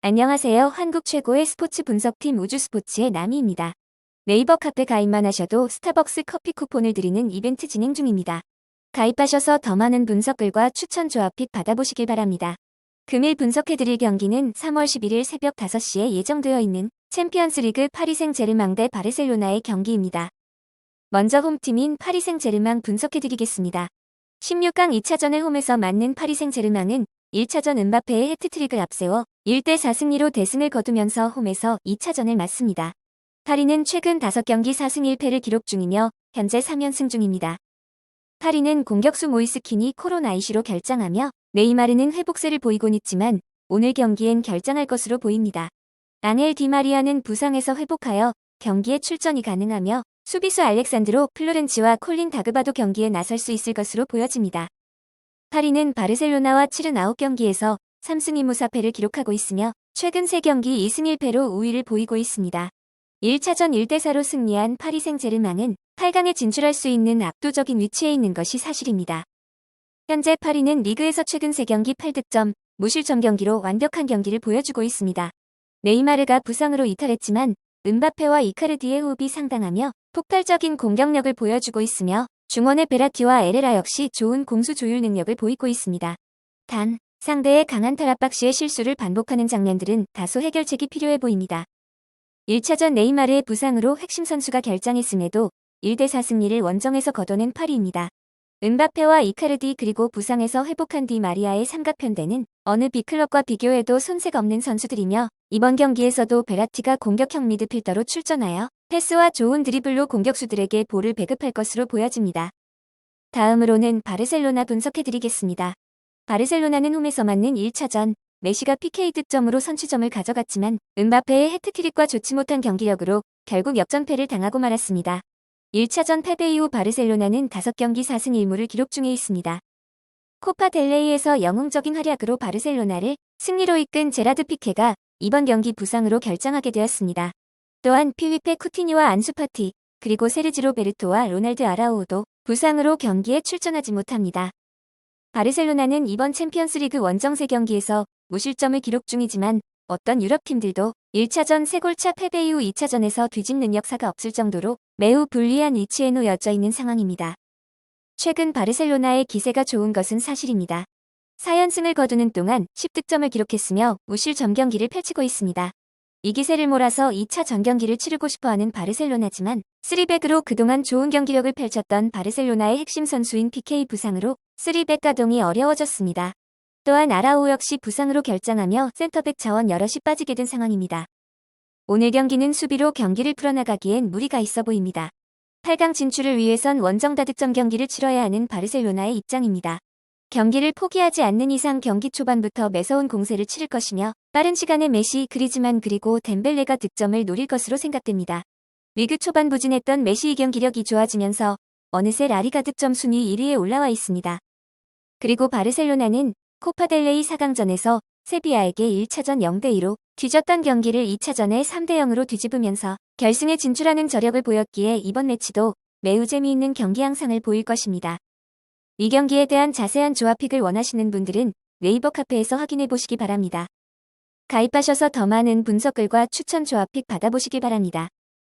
안녕하세요. 한국 최고의 스포츠 분석팀 우주스포츠의 나미입니다. 네이버 카페 가입만 하셔도 스타벅스 커피 쿠폰을 드리는 이벤트 진행 중입니다. 가입하셔서 더 많은 분석글과 추천 조합픽 받아보시길 바랍니다. 금일 분석해드릴 경기는 3월 11일 새벽 5시에 예정되어 있는 챔피언스 리그 파리생 제르망 대 바르셀로나의 경기입니다. 먼저 홈팀인 파리생 제르망 분석해드리겠습니다. 16강 2차전을 홈에서 맞는 파리생 제르망은 1차전 은바페의 해트트릭을 앞세워 1대4 승리로 대승을 거두면서 홈에서 2차전을 맞습니다. 파리는 최근 5경기 4승 1패를 기록 중이며 현재 3연승 중입니다. 파리는 공격수 모이스킨이 코로나 이슈로 결장하며 네이마르는 회복세를 보이곤 있지만 오늘 경기엔 결장할 것으로 보입니다. 아넬 디마리아는 부상에서 회복하여 경기에 출전이 가능하며 수비수 알렉산드로 플로렌치와 콜린 다그바도 경기에 나설 수 있을 것으로 보여집니다. 파리는 바르셀로나와 79경기에서 3승 2무 4패를 기록하고 있으며 최근 3경기 2승 1패로 우위를 보이고 있습니다. 1차전 1대4로 승리한 파리 생제르망은 8강에 진출할 수 있는 압도적인 위치에 있는 것이 사실입니다. 현재 파리는 리그에서 최근 3경기 8득점, 무실점 경기로 완벽한 경기를 보여주고 있습니다. 네이마르가 부상으로 이탈했지만 은바페와 이카르디의 호흡이 상당하며 폭발적인 공격력을 보여주고 있으며 중원의 베라티와 에레라 역시 좋은 공수 조율 능력을 보이고 있습니다. 단, 상대의 강한 타락박시의 실수를 반복하는 장면들은 다소 해결책이 필요해 보입니다. 1차전 네이마르의 부상으로 핵심 선수가 결장했음에도 1대4 승리를 원정에서 거둬낸 파리입니다. 은바페와 이카르디 그리고 부상에서 회복한 디 마리아의 삼각편대는 어느 빅클럽과 비교해도 손색 없는 선수들이며 이번 경기에서도 베라티가 공격형 미드필더로 출전하여 패스와 좋은 드리블로 공격수들에게 볼을 배급할 것으로 보여집니다. 다음으로는 바르셀로나 분석해드리겠습니다. 바르셀로나는 홈에서 맞는 1차전 메시가 PK 득점으로 선취점을 가져갔지만 은바페의 해트트릭과 좋지 못한 경기력으로 결국 역전패를 당하고 말았습니다. 1차전 패배 이후 바르셀로나는 5경기 4승 1무를 기록 중에 있습니다. 코파 델레이에서 영웅적인 활약으로 바르셀로나를 승리로 이끈 제라드 피케가 이번 경기 부상으로 결장하게 되었습니다. 또한 필리페 쿠티니와 안수파티, 그리고 세르지 로 베르토와 로날드 아라우도 부상으로 경기에 출전하지 못합니다. 바르셀로나는 이번 챔피언스리그 원정 3경기에서 무실점을 기록 중이지만 어떤 유럽팀들도 1차전 3골차 패배 이후 2차전에서 뒤집는 역사가 없을 정도로 매우 불리한 위치에 놓여져 있는 상황입니다. 최근 바르셀로나의 기세가 좋은 것은 사실입니다. 4연승을 거두는 동안 10득점을 기록했으며 무실 점 경기를 펼치고 있습니다. 이 기세를 몰아서 2차 전경기를 치르고 싶어하는 바르셀로나지만 3백으로 그동안 좋은 경기력을 펼쳤던 바르셀로나의 핵심 선수인 PK 부상으로 3백 가동이 어려워졌습니다. 또한 아라오 역시 부상으로 결장하며 센터백 자원 여럿이 빠지게 된 상황입니다. 오늘 경기는 수비로 경기를 풀어나가기엔 무리가 있어 보입니다. 8강 진출을 위해선 원정 다득점 경기를 치러야 하는 바르셀로나의 입장입니다. 경기를 포기하지 않는 이상 경기 초반부터 매서운 공세를 치를 것이며 빠른 시간에 메시, 그리즈만 그리고 덴벨레가 득점을 노릴 것으로 생각됩니다. 리그 초반 부진했던 메시의 경기력이 좋아지면서 어느새 라리가 득점 순위 1위에 올라와 있습니다. 그리고 바르셀로나는 코파델레이 4강전에서 세비야에게 1차전 0대2로 뒤졌던 경기를 2차전에 3대0으로 뒤집으면서 결승에 진출하는 저력을 보였기에 이번 매치도 매우 재미있는 경기 양상을 보일 것입니다. 이 경기에 대한 자세한 조합픽을 원하시는 분들은 네이버 카페에서 확인해 보시기 바랍니다. 가입하셔서 더 많은 분석글과 추천 조합픽 받아보시기 바랍니다.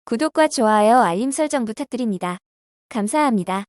구독과 좋아요 알림 설정 부탁드립니다. 감사합니다.